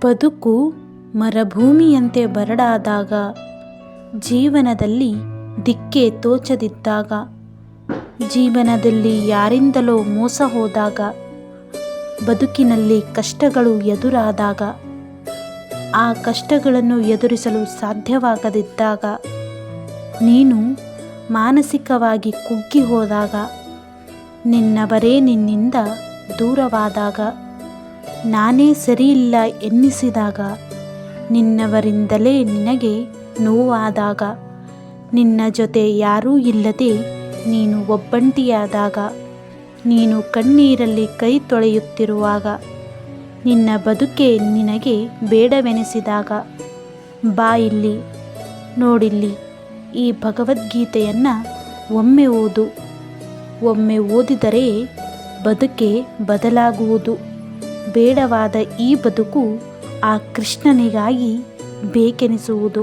ಬದುಕು ಮರಭೂಮಿಯಂತೆ ಬರಡಾದಾಗ ಜೀವನದಲ್ಲಿ ದಿಕ್ಕೆ ತೋಚದಿದ್ದಾಗ, ಜೀವನದಲ್ಲಿ ಯಾರಿಂದಲೋ ಮೋಸ ಹೋದಾಗ, ಬದುಕಿನಲ್ಲಿ ಕಷ್ಟಗಳು ಎದುರಾದಾಗ, ಆ ಕಷ್ಟಗಳನ್ನು ಎದುರಿಸಲು ಸಾಧ್ಯವಾಗದಿದ್ದಾಗ, ನೀನು ಮಾನಸಿಕವಾಗಿ ಕುಗ್ಗಿ ಹೋದಾಗ, ನಿನ್ನವರೇ ನಿನ್ನಿಂದ ದೂರವಾದಾಗ ನಾನೇ ಸರಿಯಿಲ್ಲ ಎನ್ನಿಸಿದಾಗ, ನಿನ್ನವರಿಂದಲೇ ನಿನಗೆ ನೋವಾದಾಗ, ನಿನ್ನ ಜೊತೆ ಯಾರೂ ಇಲ್ಲದೆ ನೀನು ಒಬ್ಬಂಟಿಯಾದಾಗ, ನೀನು ಕಣ್ಣೀರಲ್ಲಿ ಕೈ ತೊಳೆಯುತ್ತಿರುವಾಗ, ನಿನ್ನ ಬದುಕೆ ನಿನಗೆ ಬೇಡವೆನಿಸಿದಾಗ. ಬಾ ಇಲ್ಲಿ, ನೋಡಿಲ್ಲಿ, ಈ ಭಗವದ್ಗೀತೆಯನ್ನು ಒಮ್ಮೆ ಓದು. ಒಮ್ಮೆ ಓದಿದರೆ ಬದುಕೆ ಬದಲಾಗುವುದು. ಬೇಡವಾದ ಈ ಬದುಕು ಆ ಕೃಷ್ಣನಿಗಾಗಿ ಬೇಕೆನಿಸುವುದು.